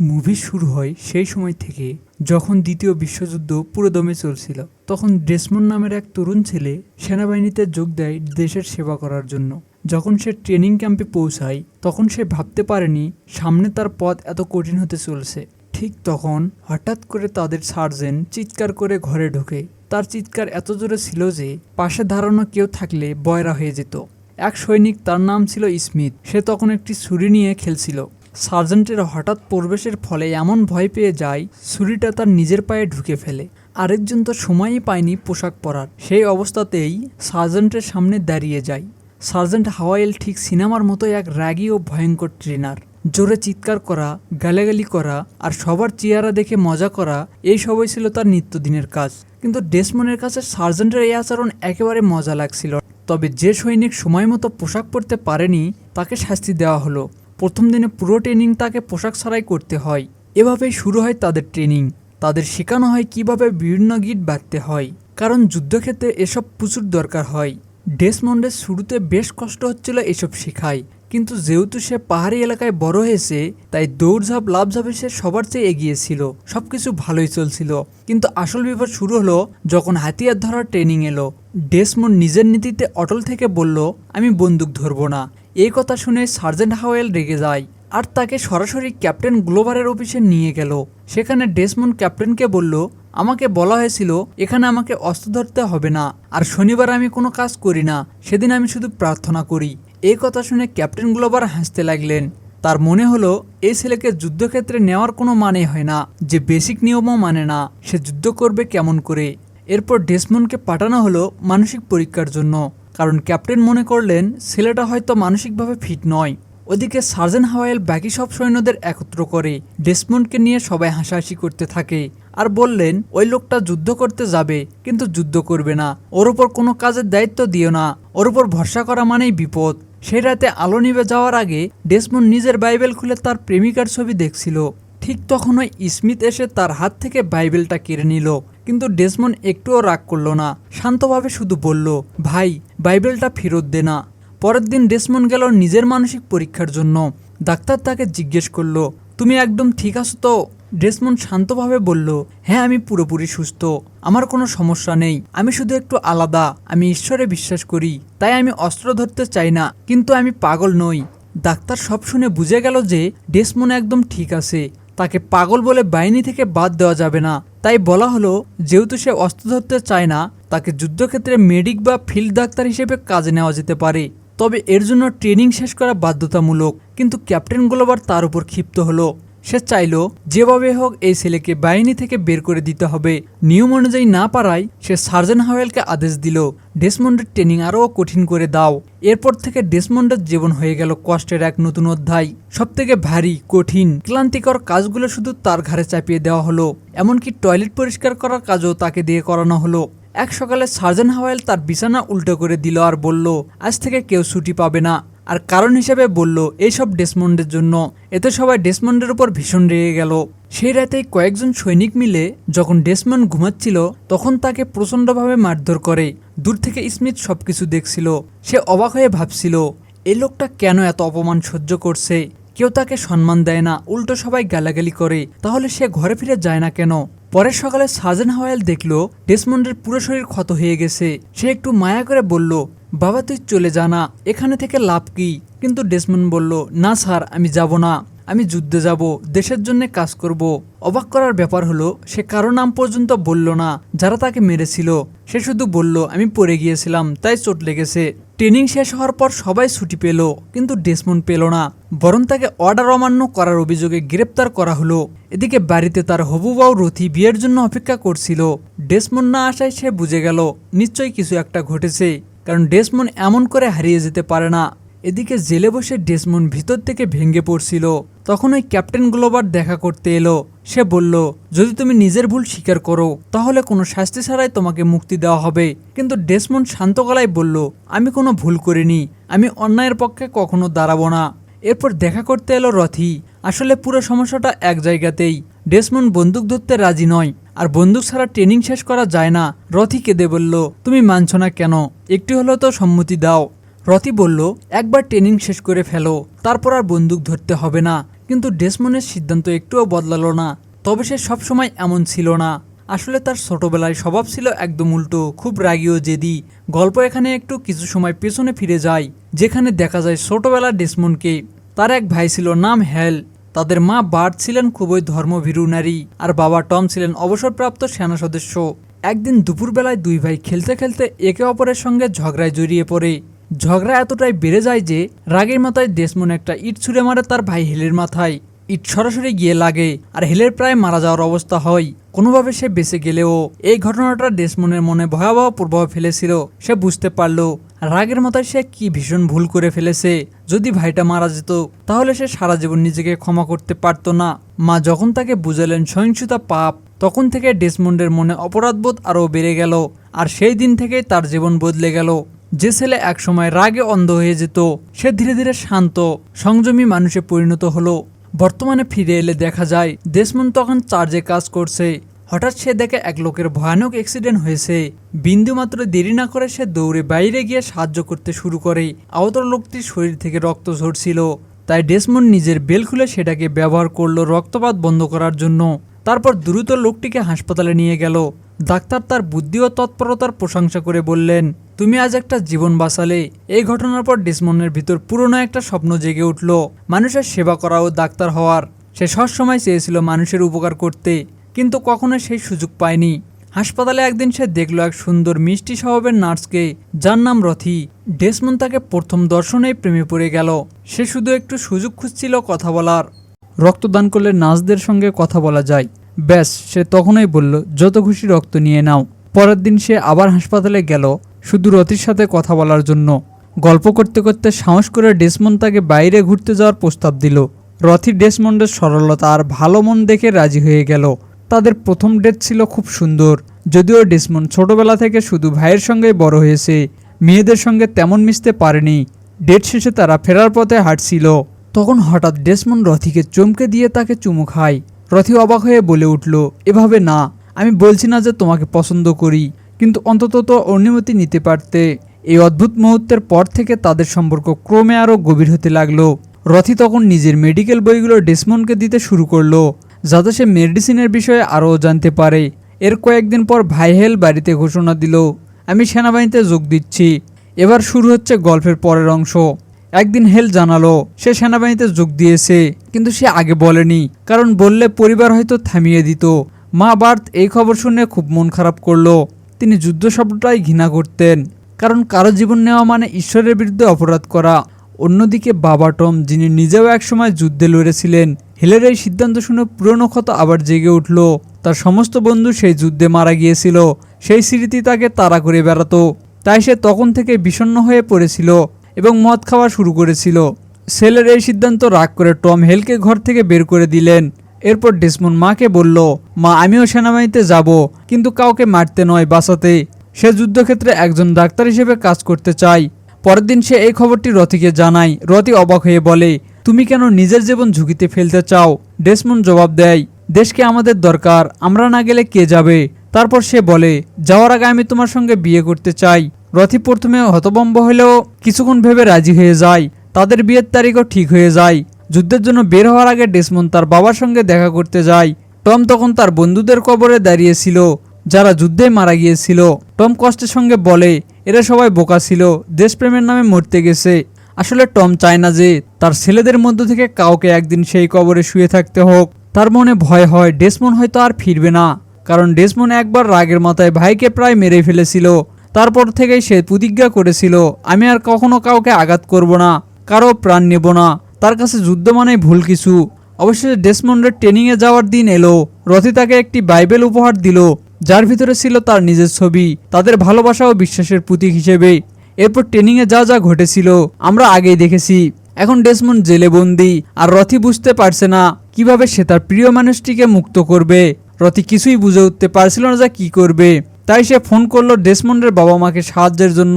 Movie শুরু হয় সেই সময় থেকে যখন দ্বিতীয় বিশ্বযুদ্ধ পুরোদমে চলছিল, তখন ডেসমন নামের এক তরুণ ছেলে সেনাবাহিনীতে যোগ দেয় দেশের সেবা করার জন্য। যখন সে ট্রেনিং ক্যাম্পে পৌঁছায়, তখন সে ভাবতে পারেনি সামনে তার পথ এত কঠিন হতে চলছে। ঠিক তখন হঠাৎ করে তাদের সার্জেন চিৎকার করে ঘরে ঢোকে। তার চিৎকার এত জোরে ছিল যে পাশে দাঁড়ানো কেউ থাকলে বয়রা হয়ে যেত। এক সৈনিক তার নাম ছিল স্মিথ সে তখন একটি ছুরি নিয়ে খেলছিল। সার্জেন্টের হঠাৎ প্রবেশের ফলে এমন ভয় পেয়ে যায়, ছুরিটা তার নিজের পায়ে ঢুকে ফেলে। আরেকজন তো সময়ই পায়নি পোশাক পরার। সেই অবস্থাতেই সার্জেন্টের সামনে দাঁড়িয়ে যায়। সার্জেন্ট হাওয়াইল ঠিক সিনেমার মতো এক রাগী ও ভয়ঙ্কর ট্রেনার। জোরে চিৎকার করা, গালাগালি করা আর সবার চেয়ারা দেখে মজা করা, এই সবই ছিল তার নিত্যদিনের কাজ। কিন্তু ডেসমনের কাছে সার্জেন্টের এই আচরণ একেবারে মজা লাগছিল। তবে যে সৈনিক সময় মতো পোশাক পরতে পারেনি, তাকে শাস্তি দেওয়া হলো। প্রথম দিনে পুরো ট্রেনিং তাকে পোশাক ছাড়াই করতে হয়। এভাবেই শুরু হয় তাদের ট্রেনিং তাদের শেখানো হয় কীভাবে বিভিন্ন গিট বাঁধতে হয়। কারণ যুদ্ধক্ষেত্রে এসব প্রচুর দরকার হয়। ডেসমন্ডের শুরুতে বেশ কষ্ট হচ্ছিল এসব শেখায়। কিন্তু যেহেতু সে পাহাড়ি এলাকায় বড় হয়েছে, তাই দৌড়ঝাঁপ লাভঝাপে সে সবার চেয়ে এগিয়ে ছিল। সবকিছু ভালোই চলছিল। কিন্তু আসল বিপদ শুরু হলো যখন হাতিয়ার ধরার ট্রেনিং এলো। ডেসমন্ড নিজের নীতিতে অটল থেকে বলল, আমি বন্দুক ধরবো না। এই কথা শুনে সার্জেন্ট হাওয়েল রেগে যায় আর তাকে সরাসরি ক্যাপ্টেন গ্লোভারের অফিসে নিয়ে গেল। সেখানে ডেসমন্ড ক্যাপ্টেনকে বলল, আমাকে বলা হয়েছিল, এখানে আমাকে অস্ত্র ধরতে হবে না, আর শনিবার আমি কোনো কাজ করি না, সেদিন আমি শুধু প্রার্থনা করি। এই কথা শুনে ক্যাপ্টেন গ্লোভার হাসতে লাগলেন। তার মনে হলো এই ছেলেকে যুদ্ধক্ষেত্রে নেওয়ার কোনো মানে হয় না, যে বেসিক নিয়মও মানে না, সে যুদ্ধ করবে কেমন করে? এরপর ডেসমন্ডকে পাঠানো হলো মানসিক পরীক্ষার জন্য। কারণ ক্যাপ্টেন মনে করলেন ছেলেটা হয়তো মানসিকভাবে ফিট নয়। ওদিকে সার্জেন হাওয়াইল বাকি সব সৈন্যদের একত্র করে ডেসমন্ডকে নিয়ে সবাই হাসাহাসি করতে থাকে আর বললেন, ওই লোকটা যুদ্ধ করতে যাবে, কিন্তু যুদ্ধ করবে না। ওর ওপর কোনো কাজের দায়িত্ব দিও না। ওর উপর ভরসা করা মানেই বিপদ। সেই রাতে আলো নিভে যাওয়ার আগে ডেসমন্ড নিজের বাইবেল খুলে তার প্রেমিকার ছবি দেখছিল। ঠিক তখন ওই স্মিথ এসে তার হাত থেকে বাইবেলটা কেড়ে নিল। কিন্তু ডেসমন্ড একটুও রাগ করল না। শান্তভাবে শুধু বলল, ভাই, বাইবেলটা ফেরত দে না। পরের দিন ডেসমন্ড গেল নিজের মানসিক পরীক্ষার জন্য। ডাক্তার তাকে জিজ্ঞেস করল, তুমি একদম ঠিক আছো তো? ডেসমন্ড শান্তভাবে বলল হ্যাঁ আমি পুরোপুরি সুস্থ। আমার কোনো সমস্যা নেই। আমি শুধু একটু আলাদা। আমি ঈশ্বরে বিশ্বাস করি। তাই আমি অস্ত্র ধরতে চাই না, কিন্তু আমি পাগল নই। ডাক্তার সব শুনে বুঝে গেল যে ডেসমন্ড একদম ঠিক আছে। তাকে পাগল বলে বাহিনী থেকে বাদ দেওয়া যাবে না। তাই বলা হলো, যেহেতু সে অস্ত্র ধরতে চায় না, তাকে যুদ্ধক্ষেত্রে মেডিক বা ফিল্ড ডাক্তার হিসেবে কাজে নেওয়া যেতে পারে। তবে এর জন্য ট্রেনিং শেষ করা বাধ্যতামূলক। কিন্তু ক্যাপ্টেন গ্লোবার তার উপর ক্ষিপ্ত হলো। সে চাইল যেভাবে হোক এই ছেলেকে বাহিনী থেকে বের করে দিতে হবে। নিয়ম অনুযায়ী না পারায় সে সার্জেন হাওয়েলকে আদেশ দিল, ডেসমন্ডের ট্রেনিং আরও কঠিন করে দাও। এরপর থেকে ডেসমন্ডের জীবন হয়ে গেল কষ্টের এক নতুন অধ্যায়। সবথেকে ভারী, কঠিন, ক্লান্তিকর কাজগুলো শুধু তার ঘাড়ে চাপিয়ে দেওয়া হলো, এমনকি টয়লেট পরিষ্কার করার কাজও তাকে দিয়ে করানো হলো। এক সকালে সার্জেন হাওয়েল তার বিছানা উল্টো করে দিল আর বলল, আজ থেকে কেউ ছুটি পাবে না। আর কারণ হিসেবে বলল, এইসব ডেসমন্ডের জন্য। এতে সবাই ডেসমন্ডের উপর ভীষণ রেগে গেল। সেই রাতে কয়েকজন সৈনিক মিলে যখন ডেসমন্ড ঘুমাচ্ছিল, তখন তাকে প্রচণ্ডভাবে মারধর করে। দূর থেকে স্মিথ সবকিছু দেখছিল। সে অবাক হয়ে ভাবছিল এই লোকটা কেন এত অপমান সহ্য করছে? কেউ তাকে সম্মান দেয় না, উল্টো সবাই গালাগালি করে। তাহলে সে ঘরে ফিরে যায় না কেন? পরের সকালে সাজেন হাওয়াল দেখল, ডেসমন্ডের পুরো শরীর ক্ষত হয়ে গেছে। সে একটু মায়া করে বলল বাবা তুই চলে যা না এখানে থেকে লাভ কি? কিন্তু ডেসমন্ড বলল, না স্যার, আমি যাব না। আমি যুদ্ধে যাব, দেশের জন্য কাজ করব। অবাক করার ব্যাপার হলো, সে কারও নাম পর্যন্ত বলল না, যারা তাকে মেরেছিল। সে শুধু বলল, আমি পড়ে গিয়েছিলাম, তাই চোট লেগেছে। ট্রেনিং শেষ হওয়ার পর সবাই ছুটি পেল, কিন্তু ডেসমন্ড পেল না। বরং তাকে অর্ডার অমান্য করার অভিযোগে গ্রেপ্তার করা হলো। এদিকে বাড়িতে তার হবুবাউ রথি বিয়ের জন্য অপেক্ষা করছিল। ডেসমন্ড না আসায় সে বুঝে গেল, নিশ্চয়ই কিছু একটা ঘটেছে। কারণ ডেসমন্ড এমন করে হারিয়ে যেতে পারে না। এদিকে জেলে বসে ডেসমন্ড ভিতর থেকে ভেঙে পড়ছিল। তখন ওই ক্যাপ্টেন গ্লোবার দেখা করতে এলো। সে বলল, যদি তুমি নিজের ভুল স্বীকার করো, তাহলে কোনো শাস্তি ছাড়াই তোমাকে মুক্তি দেওয়া হবে। কিন্তু ডেসমন্ড শান্ত গলায় বলল, আমি কোনো ভুল করিনি। আমি অন্যায়ের পক্ষে কখনো দাঁড়াবো না। এরপর দেখা করতে এলো রথি। আসলে পুরো সমস্যাটা এক জায়গাতেই। ডেসমন্ড বন্দুক ধরতে রাজি নয়। আর বন্দুক ছাড়া ট্রেনিং শেষ করা যায় না। রথি কেঁদে বলল, তুমি মানছ না কেন? একটু হলেও তো সম্মতি দাও। রথি বলল, একবার ট্রেনিং শেষ করে ফেলো, তারপর আর বন্দুক ধরতে হবে না। কিন্তু ডেসমনের সিদ্ধান্ত একটুও বদলালো না। তবে সে সবসময় এমন ছিল না। আসলে তার ছোটবেলায় স্বভাব ছিল একদম উল্টো, খুব রাগী জেদি। গল্প এখানে একটু কিছু সময় পেছনে ফিরে যায়, যেখানে দেখা যায় ছোটবেলার ডেসমনকে। তার এক ভাই ছিল নাম হেল। তাদের মা বার্ট ছিলেন খুবই ধর্মভীরু নারী আর বাবা টম ছিলেন অবসরপ্রাপ্ত সেনা সদস্য। একদিন দুপুরবেলায় দুই ভাই খেলতে খেলতে একে অপরের সঙ্গে ঝগড়ায় জড়িয়ে পড়ে। ঝগড়া এতটাই বেড়ে যায় যে রাগের মাথায় ডেসমন একটা ইট ছুঁড়ে মারে তার ভাই হেলের মাথায়। ইট সরাসরি গিয়ে লাগে আর হেলের প্রায় মারা যাওয়ার অবস্থা হয়। কোনোভাবে সে বেঁচে গেলেও এই ঘটনাটা ডেসমনের মনে ভয়াবহ প্রভাব ফেলেছিল। সে বুঝতে পারল রাগের মাথায় সে কি ভীষণ ভুল করে ফেলেছে। যদি ভাইটা মারা যেত, তাহলে সে সারা জীবন নিজেকে ক্ষমা করতে পারতো না। মা যখন তাকে বুঝালেন সহিংসতা পাপ, তখন থেকে ডেসমন্ডের মনে অপরাধবোধ আরও বেড়ে গেল আর সেই দিন থেকেই তার জীবন বদলে গেল। যে ছেলে একসময় রাগে অন্ধ হয়ে যেত, সে ধীরে ধীরে শান্ত, সংযমী মানুষে পরিণত হলো। বর্তমানে ফিরে এলে দেখা যায় দেশমন তখন চার্জে কাজ করছে। হঠাৎ সে দেখে এক লোকের ভয়ানক অ্যাক্সিডেন্ট হয়েছে। বিন্দুমাত্র দেরি না করে সে দৌড়ে বাইরে গিয়ে সাহায্য করতে শুরু করে। আহত লোকটির শরীর থেকে রক্ত ঝরছিল। তাই ডেসমন নিজের বেল খুলে সেটাকে ব্যবহার করল রক্তপাত বন্ধ করার জন্য। তারপর দ্রুত লোকটিকে হাসপাতালে নিয়ে গেল। ডাক্তার তার বুদ্ধি ও তৎপরতার প্রশংসা করে বললেন, তুমি আজ একটা জীবন বাঁচালে। এই ঘটনার পর ডিসমনের ভিতর পুরনো একটা স্বপ্ন জেগে উঠল, মানুষের সেবা করা ও ডাক্তার হওয়ার। সে সবসময় চেয়েছিল মানুষের উপকার করতে। কিন্তু কখনো সেই সুযোগ পায়নি। হাসপাতালে একদিন সে দেখল এক সুন্দর মিষ্টি স্বভাবের নার্সকে, যার নাম রথি। ডেসমন তাকে প্রথম দর্শনেই প্রেমে পড়ে গেল। সে শুধু একটু সুযোগ খুঁজছিল কথা বলার। রক্তদান করলে নার্সদের সঙ্গে কথা বলা যায়। ব্যাস, সে তখনই বলল, যত খুশি রক্ত নিয়ে নাও। পরের দিন সে আবার হাসপাতালে গেল, শুধু রথির সাথে কথা বলার জন্য। গল্প করতে করতে সাহস করে ডেসমন তাকে বাইরে ঘুরতে যাওয়ার প্রস্তাব দিল। রথি ডেসমন্ডের সরলতা আর ভালো মন দেখে রাজি হয়ে গেল। তাদের প্রথম ডেট ছিল খুব সুন্দর, যদিও ডেসমন ছোটবেলা থেকে শুধু ভাইয়ের সঙ্গে বড় হয়েছে, মেয়েদের সঙ্গে তেমন মিশতে পারেনি, ডেট শেষে তারা ফেরার পথে হাঁটছিল। তখন হঠাৎ ডেসমন রথিকে চমকে দিয়ে তাকে চুমু খায়। রথি অবাক হয়ে বলে উঠল, এভাবে না, আমি বলছি না যে তোমাকে পছন্দ করি, কিন্তু অন্তত তো অনুমতি নিতে পারতে। এই অদ্ভুত মুহূর্তের পর থেকে তাদের সম্পর্ক ক্রমে আরও গভীর হতে লাগল। রথি তখন নিজের মেডিকেল বইগুলো ডেসমনকে দিতে শুরু করল। যাতে সে মেডিসিনের বিষয়ে আরও জানতে পারে। এর কয়েকদিন পর ভাইহেল বাড়িতে ঘোষণা দিল, আমি সেনাবাহিনীতে যোগ দিচ্ছি। এবার শুরু হচ্ছে গল্পের পরের অংশ। একদিন হেল জানালো, সে সেনাবাহিনীতে যোগ দিয়েছে, কিন্তু সে আগে বলেনি, কারণ বললে পরিবার হয়তো থামিয়ে দিত। মা বার্থ এই খবর শুনে খুব মন খারাপ করল। তিনি যুদ্ধ শব্দটাই ঘৃণা করতেন, কারণ কারও জীবন নেওয়া মানে ঈশ্বরের বিরুদ্ধে অপরাধ করা। অন্যদিকে বাবা টম, যিনি নিজেও একসময় যুদ্ধে লড়েছিলেন হেলের এই সিদ্ধান্ত শুনে পুরনো ক্ষত আবার জেগে উঠল। তার সমস্ত বন্ধু সেই যুদ্ধে মারা গিয়েছিল। সেই স্মৃতি তাকে তাড়া করে বেড়াতো। তাই সে তখন থেকে বিষণ্ণ হয়ে পড়েছিল এবং মদ খাওয়া শুরু করেছিল। সেলের এই সিদ্ধান্ত রাগ করে টম হেলকে ঘর থেকে বের করে দিলেন। এরপর ডেসমন মাকে বলল, মা, আমিও সেনাবাহিনীতে যাব, কিন্তু কাউকে মারতে নয়, বাঁচাতে। সে যুদ্ধক্ষেত্রে একজন ডাক্তার হিসেবে কাজ করতে চাই পরের দিন সে এই খবরটি রথিকে জানায়। রথি অবাক হয়ে বলে তুমি কেন নিজের জীবন ঝুঁকিতে ফেলতে চাও? ডেসমন জবাব দেয়, দেশকে আমাদের দরকার, আমরা না গেলে কে যাবে? তারপর সে বলে, যাওয়ার আগে আমি তোমার সঙ্গে বিয়ে করতে চাই। রথি প্রথমে হতবম্ব হলেও কিছুক্ষণ ভেবে রাজি হয়ে যায়। তাদের বিয়ের তারিখও ঠিক হয়ে যায়। যুদ্ধের জন্য বের হওয়ার আগে ডেসমন তার বাবার সঙ্গে দেখা করতে যায়। টম তখন তার বন্ধুদের কবরে দাঁড়িয়েছিল, যারা যুদ্ধে মারা গিয়েছিল। টম কষ্টের সঙ্গে বলে, এরা সবাই বোকা ছিল, দেশপ্রেমের নামে মরতে গেছে। আসলে টম চায় না যে তার ছেলেদের মধ্য থেকে কাউকে একদিন সেই কবরে শুয়ে থাকতে হোক। তার মনে ভয় হয় ডেসমন হয়তো আর ফিরবে না। কারণ ডেসমন একবার রাগের মাথায় ভাইকে প্রায় মেরে ফেলেছিল। তারপর থেকেই সে প্রতিজ্ঞা করেছিল, আমি আর কখনো কাউকে আঘাত করব না, কারও প্রাণ নেব না। তার কাছে যুদ্ধ মানেই ভুল কিছু। অবশেষে ডেসমন্ডের ট্রেনিংয়ে যাওয়ার দিন এলো। রথি তাকে একটি বাইবেল উপহার দিল, যার ভিতরে ছিল তার নিজের ছবি, তাদের ভালোবাসা ও বিশ্বাসের প্রতীক হিসেবে। এরপর ট্রেনিংয়ে যা যা ঘটেছিল, আমরা আগেই দেখেছি। এখন ডেসমন্ড জেলে বন্দি আর রথি বুঝতে পারছে না কীভাবে সে তার প্রিয় মানুষটিকে মুক্ত করবে। রথি কিছুই বুঝে উঠতে পারছিল না যা কি করবে। তাই সে ফোন করল ডেসমন্ডের বাবা মাকে সাহায্যের জন্য।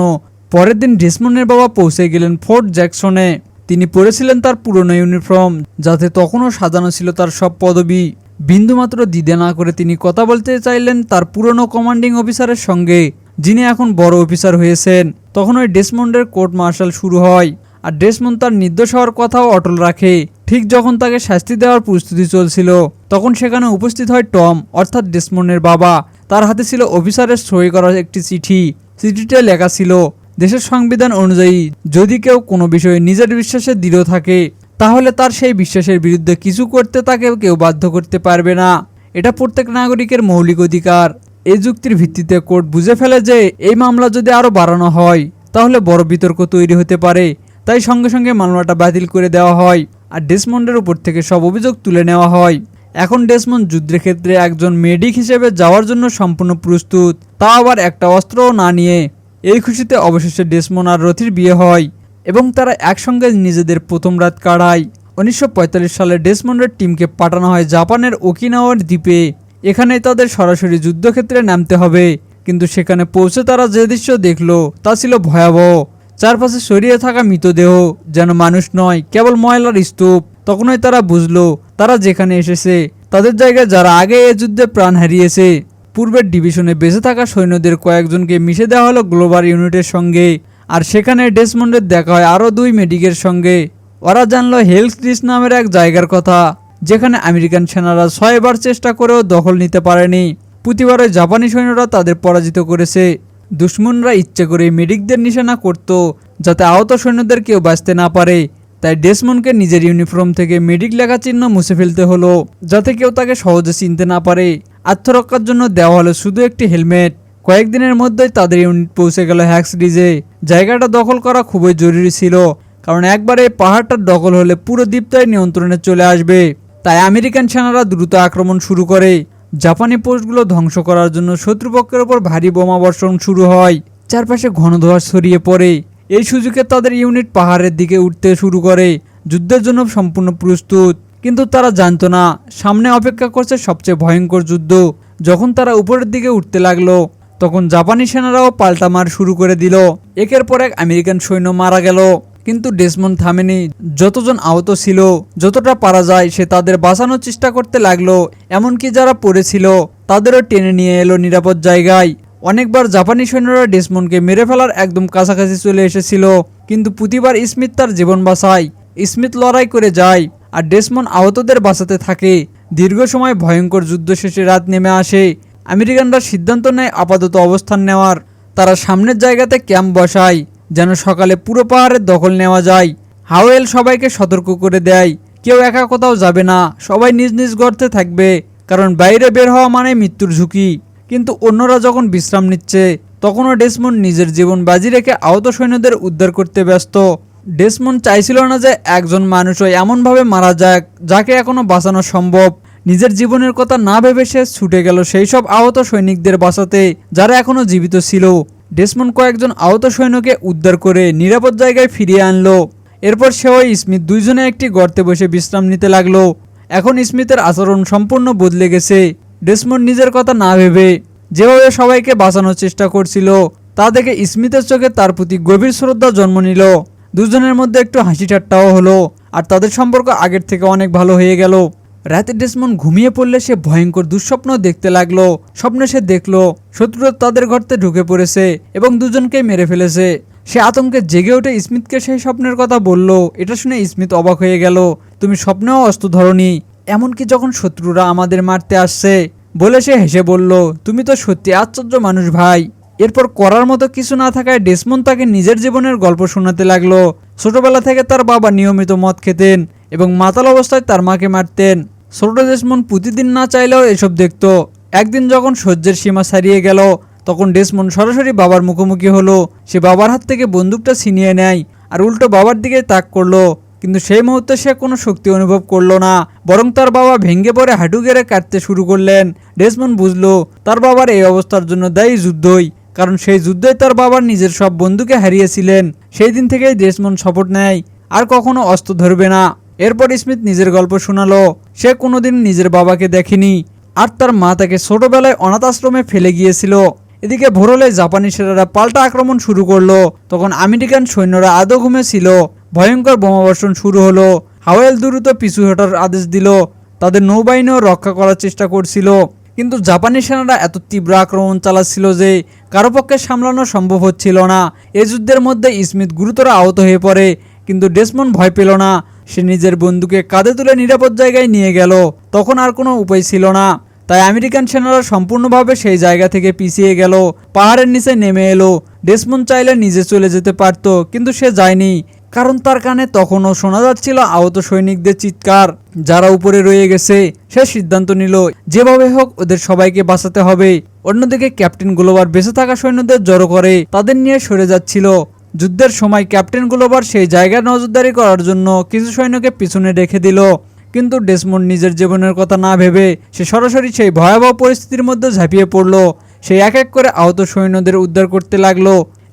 পরের দিন ডেসমন্ডের বাবা পৌঁছে গেলেন ফোর্ট জ্যাকসনে। তিনি পরেছিলেন তার পুরনো ইউনিফর্ম, যাতে তখনও সাজানো ছিল তার সব পদবি। বিন্দুমাত্র দ্বিধা না করে তিনি কথা বলতে চাইলেন তার পুরনো কমান্ডিং অফিসারের সঙ্গে। যিনি এখন বড় অফিসার হয়েছেন, তখন ওই ডেসমন্ডের কোর্ট মার্শাল শুরু হয়। আর ডেসমন্ড তার নির্দোষ হওয়ার কথাও অটল রাখে। ঠিক যখন তাকে শাস্তি দেওয়ার প্রস্তুতি চলছিল, তখন সেখানে উপস্থিত হয় টম, অর্থাৎ ডেসমনের বাবা। তার হাতে ছিল অফিসারের সই করা একটি চিঠি। চিঠিতে লেখা ছিল, দেশের সংবিধান অনুযায়ী যদি কেউ কোনো বিষয়ে নিজের বিশ্বাসে দৃঢ় থাকে, তাহলে তার সেই বিশ্বাসের বিরুদ্ধে কিছু করতে তাকে কেউ বাধ্য করতে পারবে না। এটা প্রত্যেক নাগরিকের মৌলিক অধিকার। এই যুক্তির ভিত্তিতে কোর্ট বুঝে ফেলে যে এই মামলা যদি আরও বাড়ানো হয়, তাহলে বড় বিতর্ক তৈরি হতে পারে। তাই সঙ্গে সঙ্গে মামলাটা বাতিল করে দেওয়া হয় আর ডেসমন্ডের উপর থেকে সব অভিযোগ তুলে নেওয়া হয়। এখন ডেসমন্ড যুদ্ধের ক্ষেত্রে একজন মেডিক হিসেবে যাওয়ার জন্য সম্পূর্ণ প্রস্তুত তা আবার একটা অস্ত্রও না নিয়ে। এই খুশিতে অবশেষে ডেসমন আর রথির বিয়ে হয় এবং তারা একসঙ্গে নিজেদের প্রথম রাত কাটায়। উনিশশো সালে ডেসমন্ডের টিমকে পাঠানো হয় জাপানের ওকিনাওয়ার দ্বীপে। এখানে তাদের সরাসরি যুদ্ধক্ষেত্রে নামতে হবে। কিন্তু সেখানে পৌঁছে তারা যে দৃশ্য দেখল, তা ছিল ভয়াবহ। চারপাশে সরিয়ে থাকা মৃতদেহ, যেন মানুষ নয়, কেবল ময়লার স্তূপ। তখনই তারা বুঝলো, তারা যেখানে এসেছে, তাদের জায়গায় যারা আগে এ যুদ্ধে প্রাণ হারিয়েছে। পূর্বের ডিভিশনে বেঁচে থাকা সৈন্যদের কয়েকজনকে মিশে দেওয়া হলো গ্লোবাল ইউনিটের সঙ্গে। আর সেখানে ডেসমন্ডের দেখা হয় আরও দুই মেডিকের সঙ্গে। ওরা জানলো হেলথ ক্রিস নামের এক জায়গার কথা। যেখানে আমেরিকান সেনারা ছয়বার চেষ্টা করেও দখল নিতে পারেনি। প্রতিবারে জাপানি সৈন্যরা তাদের পরাজিত করেছে। দুশ্মনরা ইচ্ছে করে মেডিকদের নিশানা করত, যাতে আহত সৈন্যদের কেউ বাঁচতে না পারে। তাই ডেসমনকে নিজের ইউনিফর্ম থেকে মেডিক লেখা চিহ্ন মুছে ফেলতে হলো, যাতে কেউ তাকে সহজে চিনতে না পারে। আত্মরক্ষার জন্য দেওয়া হলো শুধু একটি হেলমেট। কয়েকদিনের মধ্যেই তাদের ইউনিট পৌঁছে গেল হ্যাক্স ডিজে জায়গাটা দখল করা খুবই জরুরি ছিল, কারণ একবার এই পাহাড়টার দখল হলে পুরো দ্বীপটাই নিয়ন্ত্রণে চলে আসবে। তাই আমেরিকান সেনারা দ্রুত আক্রমণ শুরু করে। জাপানি পোস্টগুলো ধ্বংস করার জন্য শত্রুপক্ষের ওপর ভারী বোমা বর্ষণ শুরু হয়, চারপাশে ঘন ধোঁয়া ছড়িয়ে পড়ে। এই সুযোগে তাদের ইউনিট পাহাড়ের দিকে উঠতে শুরু করে। যুদ্ধের জন্য সম্পূর্ণ প্রস্তুত। কিন্তু তারা জানতো না, সামনে অপেক্ষা করছে সবচেয়ে ভয়ঙ্কর যুদ্ধ। যখন তারা উপরের দিকে উঠতে লাগল, তখন জাপানি সেনারাও পাল্টা মার শুরু করে দিল। একের পর এক আমেরিকান সৈন্য মারা গেল। কিন্তু ডেসমন থামেনি। যতজন আহত ছিল, যতটা পারা যায় সে তাদের বাঁচানোর চেষ্টা করতে লাগল। এমনকি যারা পড়েছিল, তাদেরও টেনে নিয়ে এলো নিরাপদ জায়গায়। অনেকবার জাপানি সৈন্যরা ডেসমনকে মেরে ফেলার একদম কাছাকাছি চলে এসেছিল। কিন্তু প্রতিবার স্মিথ তার জীবন বাঁচায়। স্মিথ লড়াই করে যায়, আর ডেসমন আহতদের বাঁচাতে থাকে। দীর্ঘ সময় ভয়ঙ্কর যুদ্ধ শেষে রাত নেমে আসে। আমেরিকানরা সিদ্ধান্ত নেয় আপাতত অবস্থান নেওয়ার। তারা সামনের জায়গাতে ক্যাম্প বসায়। যেন সকালে পুরো পাহাড়ের দখল নেওয়া যায়। হাওয়েল সবাইকে সতর্ক করে দেয়। কেউ একা কোথাও যাবে না, সবাই নিজ নিজ গর্তে থাকবে, কারণ বাইরে বের হওয়া মানে মৃত্যুর ঝুঁকি। কিন্তু অন্যরা যখন বিশ্রাম নিচ্ছে, তখনও ডেসমন নিজের জীবন বাজি রেখে আহত সৈন্যদের উদ্ধার করতে ব্যস্ত। ডেসমন চাইছিল না যে একজন মানুষও এমনভাবে মারা যাক, যাকে এখনও বাঁচানো সম্ভব। নিজের জীবনের কথা না ভেবে সে ছুটে গেল সেই সব আহত সৈনিকদের বাঁচাতে, যারা এখনও জীবিত ছিল। ডেসমন কয়েকজন আহত সৈন্যকে উদ্ধার করে নিরাপদ জায়গায় ফিরিয়ে আনলো। এরপর সে ওই স্মিথ দুইজনে একটি গর্তে বসে বিশ্রাম নিতে লাগল। এখন স্মিথের আচরণ সম্পূর্ণ বদলে গেছে। ডেসমন্ড নিজের কথা না ভেবে যেভাবে সবাইকে বাঁচানোর চেষ্টা করছিল, তা দেখে স্মিথের চোখে তার প্রতি গভীর শ্রদ্ধা জন্ম নিল। দুজনের মধ্যে একটু হাসি ঠাট্টাও হলো, আর তাদের সম্পর্ক আগের থেকে অনেক ভালো হয়ে গেল। রাতে ডেসমন্ড ঘুমিয়ে পড়লে সে ভয়ঙ্কর দুঃস্বপ্ন দেখতে লাগল। স্বপ্নে সে দেখল, শত্রুরা তাদের ঘরতে ঢুকে পড়েছে এবং দুজনকে মেরে ফেলেছে। সে আতঙ্কে জেগে উঠে স্মিথকে সেই স্বপ্নের কথা বলল। এটা শুনে স্মিথ অবাক হয়ে গেল, তুমি স্বপ্নেও অস্ত্র ধরনি, এমনকি যখন শত্রুরা আমাদের মারতে আসছে, বলে সে হেসে বলল, তুমি তো সত্যি আশ্চর্য মানুষ ভাই। এরপর করার মতো কিছু না থাকায় ডেসমন তাকে নিজের জীবনের গল্প শোনাতে লাগল। ছোটবেলা থেকে তার বাবা নিয়মিত মদ খেতেন এবং মাতাল অবস্থায় তার মাকে মারতেন। ছোট ডেসমন প্রতিদিন না চাইলেও এসব দেখত। একদিন যখন সহ্যের সীমা ছাড়িয়ে গেল, তখন ডেসমন সরাসরি বাবার মুখোমুখি হলো। সে বাবার হাত থেকে বন্দুকটা ছিনিয়ে নেয় আর উল্টো বাবার দিকে তাক করল। কিন্তু সেই মুহূর্তে সে কোনো শক্তি অনুভব করল না, বরং তার বাবা ভেঙে পড়ে হাঁটু গেড়ে কাটতে শুরু করলেন। ডেসমন বুঝলো, তার বাবার এই অবস্থার জন্য দায়ী যুদ্ধই, কারণ সেই যুদ্ধে তার বাবার নিজের সব বন্ধুকে হারিয়েছিলেন। সেই দিন থেকেই ডেসমন শপথ নেয়, আর কখনো অস্ত্র ধরবে না। এরপর স্মিথ নিজের গল্প শোনালো। সে কোনোদিন নিজের বাবাকে দেখেনি, আর তার মা তাকে ছোটবেলায় অনাথ আশ্রমে ফেলে গিয়েছিল। এদিকে ভোরলে জাপানি সেনারা পাল্টা আক্রমণ শুরু করল, তখন আমেরিকান সৈন্যরা আদৌ ঘুমেছিল। ভয়ঙ্কর বোমাবর্ষণ শুরু হলো। হাওয়েল দ্রুত পিছু হটার আদেশ দিল। তাদের নৌবাহিনীও রক্ষা করার চেষ্টা করছিল। কিন্তু জাপানি সেনারা এত তীব্র আক্রমণ চালাচ্ছিল যে কারও পক্ষে সামলানো সম্ভব হচ্ছিল না। এ যুদ্ধের মধ্যে স্মিথ গুরুতর আহত হয়ে পড়ে, কিন্তু ডেসমন ভয় পেল না। সে নিজের বন্ধুকে কাঁধে তুলে নিরাপদ জায়গায় নিয়ে গেল। তখন আর কোনো উপায় ছিল না। তাই আমেরিকান সেনারা সম্পূর্ণভাবে সেই জায়গা থেকে পিছিয়ে গেল। পাহাড়ের নিচে নেমে এলো। ডেসমন চাইলে নিজে চলে যেতে পারত, কিন্তু সে যায়নি। কারণ তার কানে তখনও শোনা যাচ্ছিল আহত সৈনিকদের চিৎকার। যারা উপরে রয়ে গেছে, সে সিদ্ধান্ত নিল, যেভাবে হোক ওদের সবাইকে বাঁচাতে হবে। অন্যদিকে ক্যাপ্টেন গ্লোবার বেঁচে থাকা সৈন্যদের জড়ো করে, তাদের নিয়ে সরে যাচ্ছিল। যুদ্ধের সময় ক্যাপ্টেন গ্লোবার সেই জায়গায় নজরদারি করার জন্য কিছু সৈন্যকে পিছনে রেখে দিল। কিন্তু ডেসমন্ড নিজের জীবনের কথা না ভেবে সে সরাসরি সেই ভয়াবহ পরিস্থিতির মধ্যে ঝাঁপিয়ে পড়ল। সে এক এক করে আহত সৈন্যদের উদ্ধার করতে লাগল।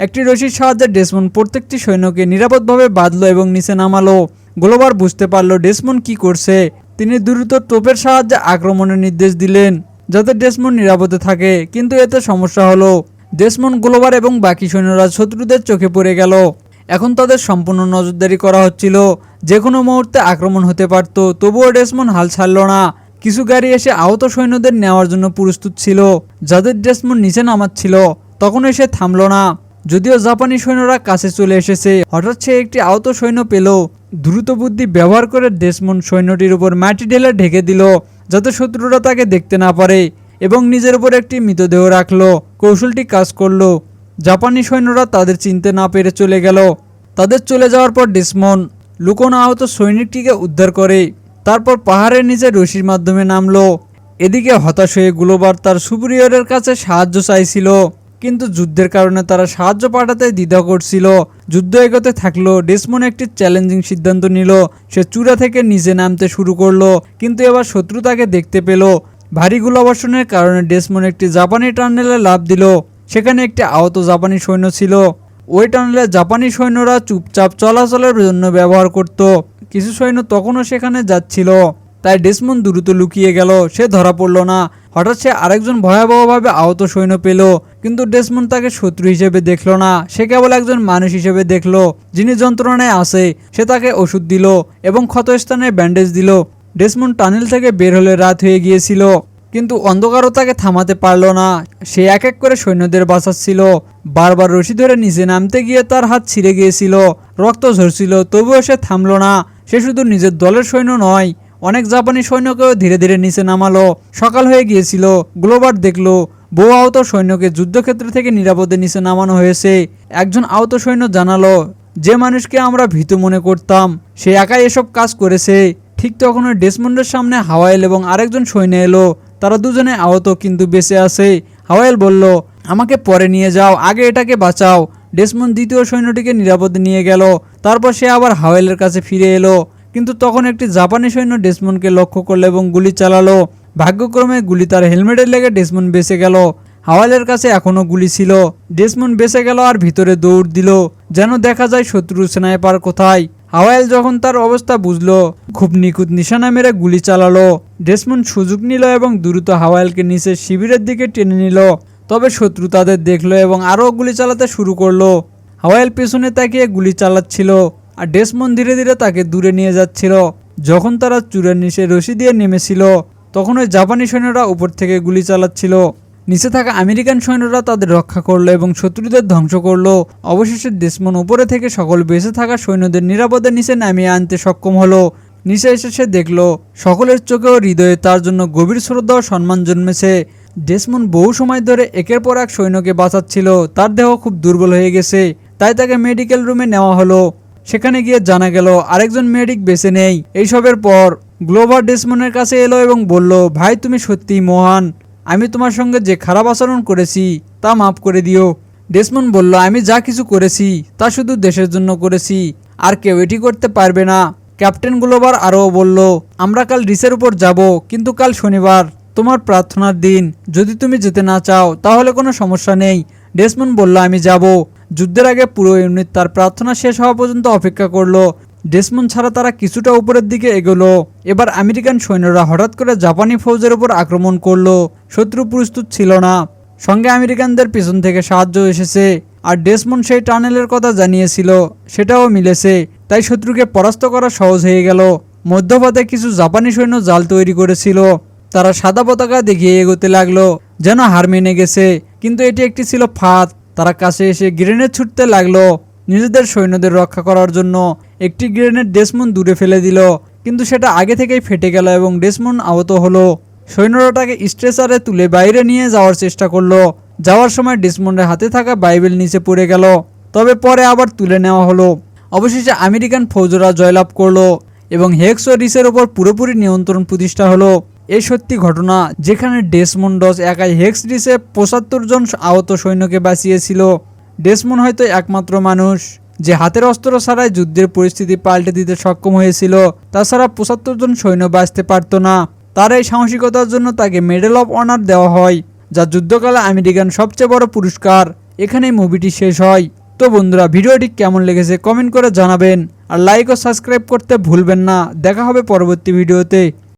একটি রশির সাহায্যে ডেসমন্ড প্রত্যেকটি সৈন্যকে নিরাপদভাবে বাঁধলো এবং নিচে নামালো। গ্লোবার বুঝতে পারল ডেসমন্ড কি করছে। তিনি দ্রুত টোপের সাহায্যে আক্রমণের নির্দেশ দিলেন, যাতে ডেসমন্ড নিরাপদে থাকে। কিন্তু এতে সমস্যা হলো ডেসমন্ড গ্লোবার এবং বাকি সৈন্যরা শত্রুদের চোখে পড়ে গেল। এখন তাদের সম্পূর্ণ নজরদারি করা হচ্ছিল। যে কোনো মুহূর্তে আক্রমণ হতে পারত, তবুও ডেসমন্ড হাল ছাড়ল না। কিছু গাড়ি এসে আহত সৈন্যদের নেওয়ার জন্য প্রস্তুত ছিল। যাদের ডেসমন্ড নিচে নামাচ্ছিল তখন এসে থামলো না। যদিও জাপানি সৈন্যরা কাছে চলে এসেছে, হঠাৎ সে একটি আহত সৈন্য পেল। দ্রুত বুদ্ধি ব্যবহার করে ডেসমন্ড সৈন্যটির উপর মাটি ঢেলে ঢেকে দিল, যাতে শত্রুরা তাকে দেখতে না পারে। এবং নিজের উপর একটি মৃতদেহ রাখল। কৌশলটি কাজ করল। জাপানি সৈন্যরা তাদের চিনতে না পেরে চলে গেল। তাদের চলে যাওয়ার পর ডিসমন লুকোনো আহত সৈনিকটিকে উদ্ধার করে, তারপর পাহাড়ের নিচে রশির মাধ্যমে নামলো। এদিকে হতাশ হয়ে গ্লোবার তার সুপিরিয়রের কাছে সাহায্য চাইছিল, কিন্তু যুদ্ধের কারণে তারা সাহায্য পাঠাতে দ্বিধা করছিল। যুদ্ধ এগোতে থাকল, ডেসমন একটি চ্যালেঞ্জিং সিদ্ধান্ত নিল। সে চূড়া থেকে নিচে নামতে শুরু করল, কিন্তু এবার শত্রু তাকে দেখতে পেল। ভারী গোলাবর্ষণের কারণে ডেসমন একটি জাপানি টার্নেলে লাভ দিল। সেখানে একটি আহত জাপানি সৈন্য ছিল। ওই টানেলে জাপানি সৈন্যরা চুপচাপ চলাচলের জন্য ব্যবহার করত। কিছু সৈন্য তখনও সেখানে যাচ্ছিল। তাই ডেসমন দ্রুত লুকিয়ে গেল। সে ধরা পড়ল না। হঠাৎ সে আরেকজন ভয়াবহভাবে আহত সৈন্য পেল। কিন্তু ডেসমন তাকে শত্রু হিসেবে দেখল না। সে কেবল একজন মানুষ হিসেবে দেখল, যিনি যন্ত্রণায় আসে সে তাকে ওষুধ দিল এবং ক্ষতস্থানে ব্যান্ডেজ দিল। ডেসমন টানেল থেকে বের হলে রাত হয়ে গিয়েছিল। কিন্তু অন্ধকারও তাকে থামাতে পারল না। সে এক এক করে সৈন্যদের বাঁচাচ্ছিল। বারবার রশি ধরে নিচে নামতে গিয়ে তার হাত ছিঁড়ে গিয়েছিল। রক্ত ঝরছিল, তবুও সে থামল না। সে শুধু নিজের দলের সৈন্য নয়, অনেক জাপানি সৈন্যকেও ধীরে ধীরে নিচে নামালো। সকাল হয়ে গিয়েছিল গ্লোবার দেখল বউ আহত সৈন্যকে যুদ্ধক্ষেত্র থেকে নিরাপদে নিচে নামানো হয়েছে। একজন আহত সৈন্য জানালো, যে মানুষকে আমরা ভীত মনে করতাম, সে একাই এসব কাজ করেছে। ঠিক তখন ডেসমন্ডের সামনে হাওয়াইল এবং আরেকজন সৈন্য এলো তারা দুজনে আহত কিন্তু বেঁচে আছে। হাওয়াইল বলল, আমাকে পরে নিয়ে যাও, আগে এটাকে বাঁচাও। ডেসমন্ড দ্বিতীয় সৈন্যটিকে নিরাপদে নিয়ে গেল। তারপর সে আবার হাওয়েলের কাছে ফিরে এলো। কিন্তু তখন একটি জাপানি সৈন্য ডেসমন্ডকে লক্ষ্য করল এবং গুলি চালালো। ভাগ্যক্রমে গুলি তার হেলমেটের লেগে ডেসমন্ড বেঁচে গেল। হাওয়ালের কাছে এখনও গুলি ছিল। ডেসমন্ড বেঁচে গেল আর ভিতরে দৌড় দিল। যেন দেখা যায় শত্রু স্নাইপার কোথায়। হাওয়াইল যখন তার অবস্থা বুঝলো, খুব নিখুঁত নিশানা মেরে গুলি চালালো। ডেসমন্ড সুযোগ নিল এবং দ্রুত হাওয়াইলকে নিচে শিবিরের দিকে টেনে নিল। তবে শত্রু তাদের দেখল এবং আরও গুলি চালাতে শুরু করল। হাওয়াইল পেছনে তাকিয়ে গুলি চালাচ্ছিল আর ডেসমন্ড ধীরে ধীরে তাকে দূরে নিয়ে যাচ্ছিল। যখন তারা চূড়ার নিচে রশি দিয়ে নেমেছিল, তখন ওই জাপানি সৈন্যরা উপর থেকে গুলি চালাচ্ছিল। নিচে থাকা আমেরিকান সৈন্যরা তাদের রক্ষা করল এবং শত্রুদের ধ্বংস করল। অবশেষে ডেসমন উপরে থেকে সকল বেঁচে থাকা সৈন্যদের নিরাপদে নিচে নামিয়ে আনতে সক্ষম হলো। নিচে এসে সে দেখল, সকলের চোখে ও হৃদয়ে তার জন্য গভীর শ্রদ্ধা ও সম্মান জন্মেছে। ডেসমন বহু সময় ধরে একের পর এক সৈন্যকে বাঁচাচ্ছিল, তার দেহ খুব দুর্বল হয়ে গেছে, তাই তাকে মেডিকেল রুমে নেওয়া হলো। সেখানে গিয়ে জানা গেল, আরেকজন মেডিক বেঁচে নেই। এইসবের পর গ্লোভার ডেসমনের কাছে এলো এবং বলল, ভাই, তুমি সত্যিই মহান। আমি তোমার সঙ্গে যে খারাপ আচরণ করেছি, তা মাফ করে দিও। ডেসমন বলল, আমি যা কিছু করেছি, তা শুধু দেশের জন্য করেছি, আর কেউ এটি করতে পারবে না। ক্যাপ্টেন গ্লোবার আরও বলল, আমরা কাল রিসের উপর যাব, কিন্তু কাল শনিবার, তোমার প্রার্থনার দিন। যদি তুমি যেতে না চাও, তাহলে কোনো সমস্যা নেই। ডেসমন বলল, আমি যাব। যুদ্ধের আগে পুরো ইউনিট তার প্রার্থনা শেষ হওয়া পর্যন্ত অপেক্ষা করল। ডেসমন ছাড়া তারা কিছুটা উপরের দিকে এগোলো। এবার আমেরিকান সৈন্যরা হঠাৎ করে জাপানি ফৌজের উপর আক্রমণ করল। শত্রু প্রস্তুত ছিল না। সঙ্গে আমেরিকানদের পিছন থেকে সাহায্য এসেছে, আর ডেসমন সেই টানেলের কথা জানিয়েছিল, সেটাও মিলেছে। তাই শত্রুকে পরাস্ত করা সহজ হয়ে গেল। মধ্যপথে কিছু জাপানি সৈন্য জাল তৈরি করেছিল। তারা সাদা পতাকা দেখিয়ে এগোতে লাগল, যেন হার মেনে গেছে। কিন্তু এটি একটি ছিল ফাঁদ। তারা কাছে এসে গ্রেনেড ছুটতে লাগল, নিজেদের সৈন্যদের রক্ষা করার জন্য। একটি গ্রেনেড ডেসমন দূরে ফেলে দিল, কিন্তু সেটা আগে থেকেই ফেটে গেল এবং ডেসমন আহত হলো। সৈন্যরা তাকে স্ট্রেচারে তুলে বাইরে নিয়ে যাওয়ার চেষ্টা করল। যাওয়ার সময় ডেসমন্ডের হাতে থাকা বাইবেল নিচে পড়ে গেল, তবে পরে আবার তুলে নেওয়া হলো। অবশেষে আমেরিকান ফৌজরা জয়লাভ করল এবং হেক্স ও রিসের ওপর পুরোপুরি নিয়ন্ত্রণ প্রতিষ্ঠা হলো। এই সত্যি ঘটনা, যেখানে ডেসমন্ডস একাই হেক্স রিসে পঁচাত্তর জন আহত সৈন্যকে বাঁচিয়েছিল। ডেসমন হয়তো একমাত্র মানুষ। যে হাতের অস্ত্র ছাড়াই যুদ্ধের পরিস্থিতি পাল্টে দিতে সক্ষম হয়েছিল, তাছাড়া পঁচাত্তর জন সৈন্য বাঁচতে পারত না। তার এই সাহসিকতার জন্য তাকে মেডেল অফ অনার দেওয়া হয়, যা যুদ্ধকালে আমেরিকান সবচেয়ে বড় পুরস্কার। এখানেই মুভিটি শেষ হয়। তো বন্ধুরা, ভিডিওটি কেমন লেগেছে কমেন্ট করে জানাবেন, আর লাইক ও সাবস্ক্রাইব করতে ভুলবেন না। দেখা হবে পরবর্তী ভিডিওতে।